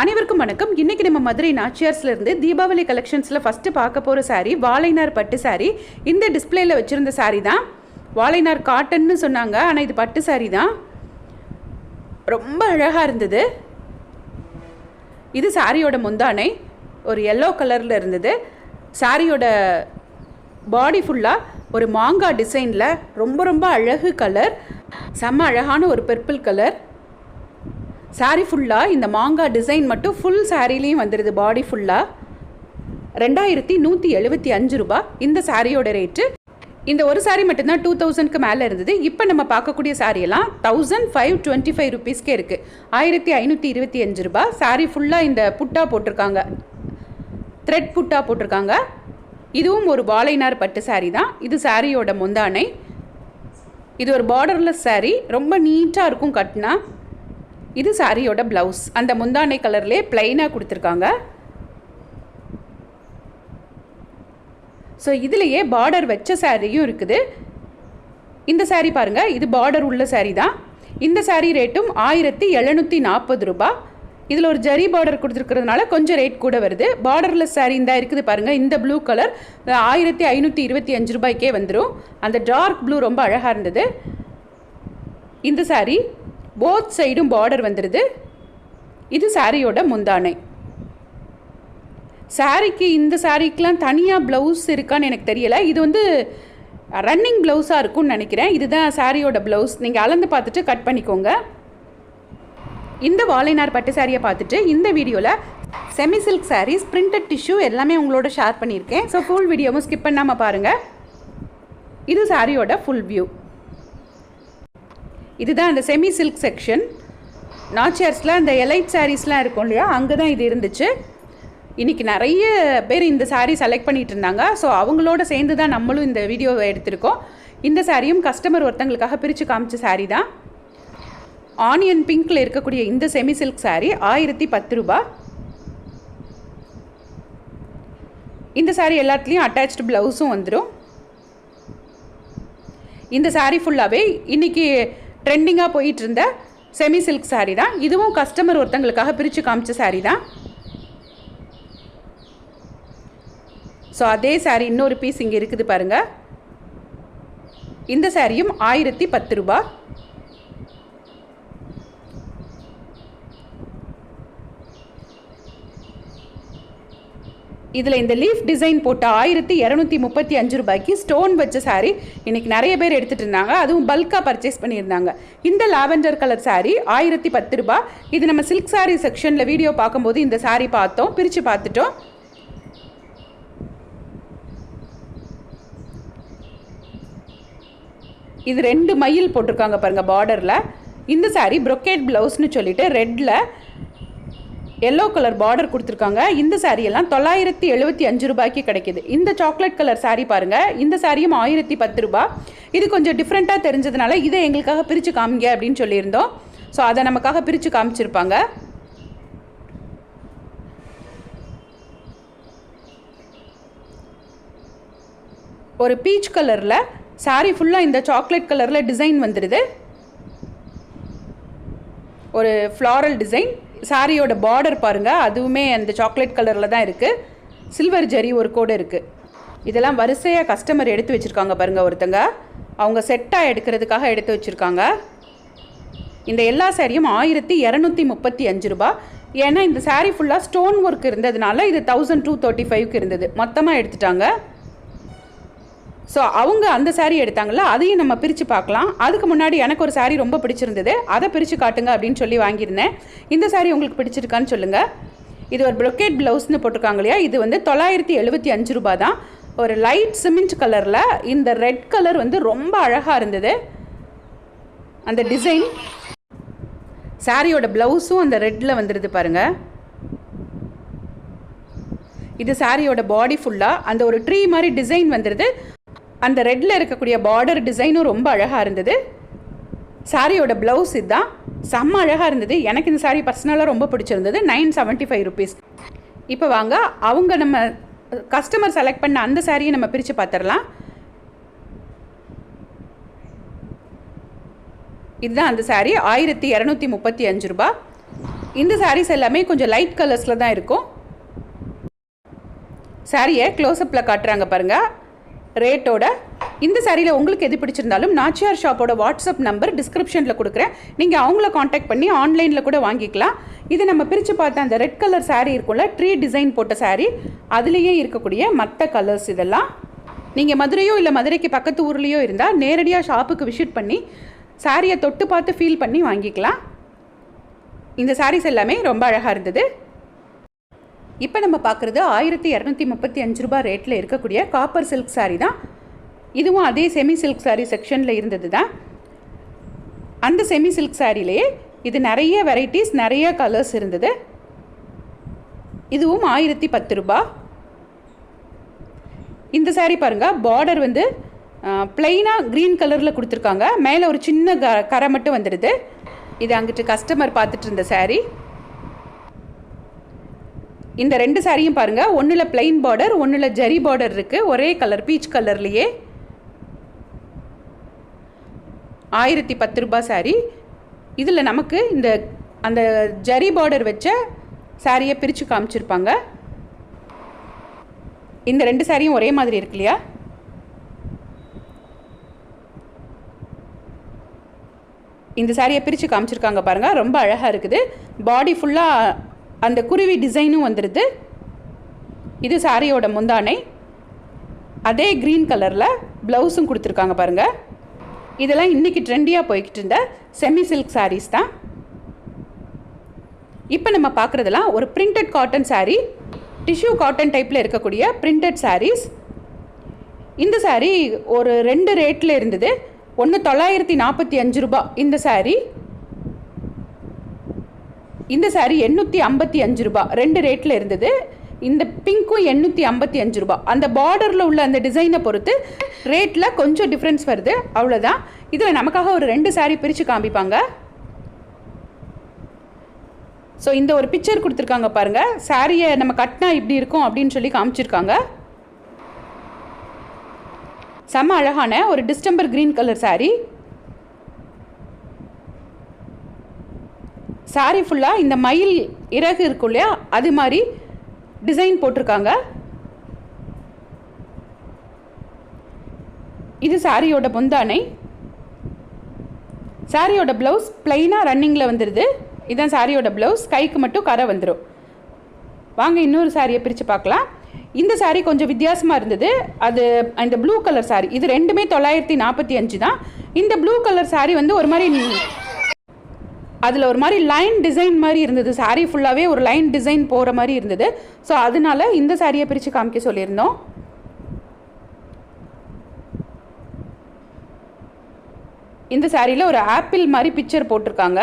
அனைவருக்கும் வணக்கம். இன்னைக்கு நம்ம மதுரை நாச்சியார்ஸ்ல இருந்து தீபாவளி கலெக்ஷன்ஸில் ஃபஸ்ட்டு பார்க்க போகிற சாரீ வாழைநார் பட்டு saree. இந்த டிஸ்பிளேல வச்சுருந்த சாரீ தான். வாழைநார் காட்டன்னு சொன்னாங்க. ஆனால் இது பட்டு saree தான். ரொம்ப அழகாக இருந்தது. இது சாரியோட முந்தானை. ஒரு எல்லோ கலரில் இருந்தது. சாரியோட பாடி ஃபுல்லாக ஒரு மாங்காய் டிசைனில் ரொம்ப ரொம்ப அழகு கலர் செம்ம அழகான ஒரு பர்பிள் கலர் சாரீ ஃபுல்லாக இந்த மாங்காய் டிசைன் மட்டும் ஃபுல் சாரீலையும் வந்துடுது பாடி ஃபுல்லாக ரெண்டாயிரத்தி நூற்றி எழுபத்தி அஞ்சு ரூபாய் இந்த சாரியோட ரேட்டு இந்த ஒரு சாரீ மட்டும்தான் டூ தௌசண்ட்க்கு மேலே இருந்தது. இப்போ நம்ம பார்க்கக்கூடிய சாரியெல்லாம் எல்லாம் தௌசண்ட் ஃபைவ் டுவெண்ட்டி ஃபைவ் ருபீஸ்க்கே இருக்குது ஆயிரத்தி ஐநூற்றி இருபத்தி அஞ்சு ரூபாய் saree ஃபுல்லாக இந்த புட்டா போட்டிருக்காங்க. த்ரெட் புட்டா போட்டிருக்காங்க. இதுவும் ஒரு வாழைநார் பட்டு saree தான். இது சாரியோட முந்தானை. இது ஒரு பார்டர்லெஸ் saree. ரொம்ப நீட்டாக இருக்கும் கட்டினா. இது சாரியோட ப்ளவுஸ் அந்த முந்தானை கலர்லேயே பிளைனாக கொடுத்துருக்காங்க. ஸோ இதுலேயே பார்டர் வச்ச சாரியும் இருக்குது. இந்த saree பாருங்கள் இது பார்டர் உள்ள saree தான். இந்த சாரீ ரேட்டும் ஆயிரத்தி எழுநூற்றி நாற்பது ரூபாய் இதில் ஒரு ஜரி பார்டர் கொடுத்துருக்கிறதுனால கொஞ்சம் ரேட் கூட வருது. பார்டர்லெஸ் சாரீ இந்த இருக்குது பாருங்கள் இந்த ப்ளூ கலர் ஆயிரத்தி ஐநூற்றி இருபத்தி அஞ்சு ரூபாய்க்கே வந்துடும் அந்த டார்க் ப்ளூ ரொம்ப அழகாக இருந்தது. இந்த சாரீ போத் சைடும் பார்டர் வந்துடுது இது சாரியோட முந்தானை. சாரிக்கு இந்த சாரிக்கெலாம் தனியாக ப்ளவுஸ் இருக்கான்னு எனக்கு தெரியலை. இது வந்து ரன்னிங் ப்ளவுஸாக இருக்கும்னு நினைக்கிறேன். இதுதான் சாரியோட ப்ளவுஸ் நீங்கள் அளந்து பார்த்துட்டு கட் பண்ணிக்கோங்க. இந்த வாழைநார் பட்டு சாரியை பார்த்துட்டு இந்த வீடியோவில் semi silk sarees printed tissue எல்லாமே உங்களோட ஷேர் பண்ணியிருக்கேன். ஸோ ஃபுல் வீடியோவும் ஸ்கிப் பண்ணாமல் பாருங்கள் இது சாரியோட ஃபுல் வியூ இதுதான் அந்த செமி சில்க் செக்ஷன் நாச்சியார்ஸில் அந்த எலைட் சாரீஸ்லாம் இருக்கும் இல்லையா அங்கே தான் இது இருந்துச்சு. இன்றைக்கி நிறைய பேர் இந்த சாரீ செலக்ட் பண்ணிகிட்டு இருந்தாங்க. ஸோ அவங்களோட சேர்ந்து தான் நம்மளும் இந்த வீடியோவை எடுத்திருக்கோம். இந்த சாரியும் கஸ்டமர் ஒருத்தங்களுக்காக பிரித்து காமிச்ச சாரீ தான். ஆனியன் பிங்க்கில் இருக்கக்கூடிய இந்த செமி சில்க் சாரீ ஆயிரத்தி பத்து ரூபா. இந்த சாரீ எல்லாத்துலேயும் அட்டாச்டு ப்ளவுஸும் வந்துடும் இந்த சாரீ ஃபுல்லாகவே இன்றைக்கி ட்ரெண்டிங்காக போயிட்டு இருந்த செமி சில்க் சாரீ தான். இதுவும் கஸ்டமர் ஒருத்தங்களுக்காக பிரித்து காமிச்ச சாரீ தான். ஸோ அதே சாரீ இன்னொரு பீஸ் இங்கே இருக்குது பாருங்கள் இந்த சாரியும் ஆயிரத்தி பத்து ரூபா. இதில் இந்த லீஃப் டிசைன் போட்ட ஆயிரத்தி இரநூத்தி முப்பத்தி அஞ்சு ரூபாய்க்கு ஸ்டோன் வச்ச சாரீ இன்றைக்கி நிறைய பேர் எடுத்துகிட்டு இருந்தாங்க. அதுவும் பல்காக பர்ச்சேஸ் பண்ணியிருந்தாங்க. இந்த லாவெண்டர் கலர் சாரீ ஆயிரத்தி பத்து ரூபாய். இது நம்ம சில்க் சாரீ செக்ஷனில் வீடியோ பார்க்கும்போது இந்த சாரீ பார்த்தோம். பிரித்து பார்த்துட்டோம். இது ரெண்டு மயில் போட்டிருக்காங்க பாருங்கள் பார்டரில் இந்த சாரீ ப்ரொக்கேட் ப்ளவுஸ்னு சொல்லிட்டு ரெட்டில் எல்லோ கலர் பார்டர் கொடுத்துருக்காங்க. இந்த சாரியெல்லாம் எல்லாம் தொள்ளாயிரத்தி எழுபத்தி அஞ்சு ரூபாய்க்கு கிடைக்கிது. இந்த சாக்லேட் கலர் saree பாருங்கள் இந்த சாரியும் ஆயிரத்தி பத்து ரூபா. இது கொஞ்சம் டிஃப்ரெண்ட்டாக தெரிஞ்சதுனால இதை எங்களுக்காக பிரித்து காமிங்க அப்படின்னு சொல்லியிருந்தோம். ஸோ அதை நமக்காக பிரித்து காமிச்சிருப்பாங்க. ஒரு பீச் கலரில் saree ஃபுல்லாக இந்த சாக்லேட் கலரில் டிசைன் வந்துடுது ஒரு ஃப்ளாரல் டிசைன் சாரியோட பார்டர் பாருங்கள் அதுவுமே அந்த சாக்லேட் கலரில் தான் இருக்குது சில்வர் ஜரி ஒரு கோடு இருக்குது இதெல்லாம் வரிசையாக கஸ்டமர் எடுத்து வச்சுருக்காங்க பாருங்கள் ஒருத்தங்க. அவங்க செட்டாக எடுக்கிறதுக்காக எடுத்து வச்சுருக்காங்க. இந்த எல்லா சாரியும் ஆயிரத்தி இரநூத்தி முப்பத்தி அஞ்சு ரூபா ஏன்னா இந்த சாரீ ஃபுல்லாக ஸ்டோன் ஒர்க் இருந்ததுனால இது தௌசண்ட் டூ தேர்ட்டி ஃபைவ்க்கு இருந்தது. மொத்தமாக எடுத்துட்டாங்க. ஸோ அவங்க அந்த சாரீ எடுத்தாங்கள அதையும் நம்ம பிரித்து பார்க்கலாம். அதுக்கு முன்னாடி எனக்கு ஒரு சாரீ ரொம்ப பிடிச்சிருந்தது. அதை பிரித்து காட்டுங்க அப்படின்னு சொல்லி வாங்கியிருந்தேன். இந்த சாரீ உங்களுக்கு பிடிச்சிருக்கான்னு சொல்லுங்கள் இது ஒரு brocade ப்ளவுஸ்னு போட்டிருக்காங்க இல்லையா? இது வந்து தொள்ளாயிரத்தி எழுபத்தி அஞ்சு ரூபா தான் ஒரு லைட் சிமெண்ட் கலரில் இந்த ரெட் கலர் வந்து ரொம்ப அழகாக இருந்தது. அந்த டிசைன் சாரியோட ப்ளவுஸும் அந்த ரெட்டில் வந்துடுது பாருங்கள் இது சாரியோட பாடி ஃபுல்லாக அந்த ஒரு ட்ரீ மாதிரி டிசைன் வந்துடுது அந்த ரெட்டில் இருக்கக்கூடிய பார்டர் டிசைனும் ரொம்ப அழகாக இருந்தது. சாரியோட ப்ளவுஸ் இதுதான் செம்ம அழகாக இருந்தது. எனக்கு இந்த சாரீ பர்சனலாக ரொம்ப பிடிச்சிருந்தது. நைன் செவன்ட்டி ஃபைவ் ருபீஸ் இப்போ வாங்க அவங்க நம்ம கஸ்டமர் செலக்ட் பண்ண அந்த சாரியை நம்ம பிரித்து பார்த்துடலாம் இதுதான் அந்த saree. ஆயிரத்தி இரநூத்தி முப்பத்தி அஞ்சு ரூபா இந்த சாரீஸ் எல்லாமே கொஞ்சம் லைட் கலர்ஸில் தான் இருக்கும். சாரியை க்ளோஸ்அப்பில் காட்டுறாங்க பாருங்கள் ரேட்டோட இந்த சாரியில் உங்களுக்கு எது பிடிச்சிருந்தாலும் நாச்சியார் ஷாப்போட வாட்ஸ்அப் நம்பர் டிஸ்கிரிப்ஷனில் கொடுக்குறேன். நீங்கள் அவங்கள காண்டாக்ட் பண்ணி ஆன்லைனில் கூட வாங்கிக்கலாம். இது நம்ம பிரித்து பார்த்த அந்த ரெட் கலர் சாரீ இருக்கும்ல ட்ரீ டிசைன் போட்ட சாரீ அதுலேயே இருக்கக்கூடிய மற்ற கலர்ஸ் இதெல்லாம் நீங்கள் மதுரையோ இல்லை மதுரைக்கு பக்கத்து ஊர்லேயோ இருந்தால் நேரடியாக ஷாப்புக்கு விசிட் பண்ணி சாரியை தொட்டு பார்த்து ஃபீல் பண்ணி வாங்கிக்கலாம். இந்த சாரீஸ் எல்லாமே ரொம்ப அழகாக இருந்தது. இப்போ நம்ம பார்க்குறது ஆயிரத்தி இரநூத்தி முப்பத்தி அஞ்சு ரூபாய் ரேட்டில் இருக்கக்கூடிய காப்பர் சில்க் சாரீ தான். இதுவும் அதே செமி சில்க் சாரீ செக்ஷனில் இருந்தது தான். அந்த செமி சில்க் சாரிலேயே இது நிறைய வெரைட்டிஸ் நிறைய கலர்ஸ் இருந்தது. இதுவும் ஆயிரத்தி பத்து ரூபா இந்த சாரீ பாருங்கள் பார்டர் வந்து ப்ளைனாக க்ரீன் கலரில் கொடுத்துருக்காங்க. மேலே ஒரு சின்ன க கரை மட்டும் வந்துடுது. இது அங்கிட்டு கஸ்டமர் பார்த்துட்டு இருந்த சாரீ இந்த ரெண்டு சாரியும் பாருங்கள் ஒன்றில் பிளைன் பார்டர் ஒன்றில் ஜரி பார்டர் இருக்குது ஒரே கலர் பீச் கலர்லேயே ஆயிரத்தி பத்து ரூபாய் சாரி இதில் நமக்கு இந்த அந்த ஜரி பார்டர் வச்ச சாரியை பிரித்து காமிச்சிருப்பாங்க. இந்த ரெண்டு சாரியும் ஒரே மாதிரி இருக்கு இல்லையா? இந்த சாரியை பிரித்து காமிச்சிருக்காங்க பாருங்கள் ரொம்ப அழகாக இருக்குது. பாடி ஃபுல்லாக அந்த குருவி டிசைனும் வந்துடுது இது சாரியோட முந்தானை. அதே க்ரீன் கலரில் ப்ளவுஸும் கொடுத்துருக்காங்க பாருங்கள் இதெல்லாம் இன்றைக்கி ட்ரெண்டியாக போய்கிட்டு இருந்த செமி சில்க் சாரீஸ் தான். இப்போ நம்ம பார்க்குறதெல்லாம் ஒரு printed cotton saree tissue cotton டைப்பில் இருக்கக்கூடிய பிரிண்டட் சாரீஸ் இந்த சாரீ ஒரு ரெண்டு ரேட்டில் இருந்தது. ஒன்று தொள்ளாயிரத்தி நாற்பத்தி அஞ்சு ரூபாய் இந்த சாரீ இந்த saree எண்ணூற்றி ஐம்பத்தி அஞ்சு ரூபாய் ரெண்டு ரேட்டில் இருந்தது. இந்த பிங்க்கும் எண்ணூற்றி ஐம்பத்தி அஞ்சு ரூபாய் அந்த பார்டரில் உள்ள அந்த டிசைனை பொறுத்து ரேட்டில் கொஞ்சம் டிஃப்ரென்ஸ் வருது. அவ்வளோதான் இதில் நமக்காக ஒரு ரெண்டு saree பிரித்து காமிப்பாங்க. ஸோ இந்த ஒரு பிக்சர் கொடுத்துருக்காங்க பாருங்கள் சாரியை நம்ம கட்டினா இப்படி இருக்கும் அப்படின்னு சொல்லி காமிச்சிருக்காங்க. செம்ம அழகான ஒரு distemper green colour saree saree ஃபுல்லாக இந்த மயில் இறகு இருக்கும் இல்லையா? அது மாதிரி டிசைன் போட்டிருக்காங்க. இது சாரியோட பொந்தானை. சாரியோட ப்ளவுஸ் பிளைனாக ரன்னிங்கில் வந்துடுது இதான் சாரியோட ப்ளவுஸ் கைக்கு மட்டும் கரை வந்துடும் வாங்க இன்னொரு சாரியை பிரித்து பார்க்கலாம். இந்த saree கொஞ்சம் வித்தியாசமாக இருந்தது. அது இந்த ப்ளூ கலர் saree. இது ரெண்டுமே தொள்ளாயிரத்தி நாற்பத்தி அஞ்சு தான். இந்த ப்ளூ கலர் saree வந்து ஒரு மாதிரி அதில் ஒரு மாதிரி லைன் டிசைன் மாதிரி இருந்தது. சாரீ ஃபுல்லாகவே ஒரு லைன் டிசைன் போகிற மாதிரி இருந்தது. ஸோ அதனால இந்த சாரியை பிரித்து காமிக்க சொல்லியிருந்தோம். இந்த சாரியில் ஒரு ஆப்பிள் மாதிரி பிக்சர் போட்டிருக்காங்க.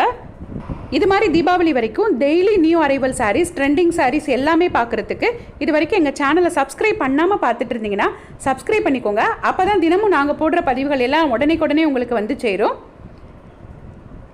இது மாதிரி தீபாவளி வரைக்கும் daily new arrival sarees trending sarees எல்லாமே பார்க்குறதுக்கு இது வரைக்கும் எங்கள் சேனலை சப்ஸ்கிரைப் பண்ணாமல் பார்த்துட்டு இருந்தீங்கன்னா சப்ஸ்கிரைப் பண்ணிக்கோங்க. அப்போ தான் தினமும் நாங்கள் போடுற பதிவுகள் எல்லாம் உடனே உடனே உங்களுக்கு வந்து சேரும்.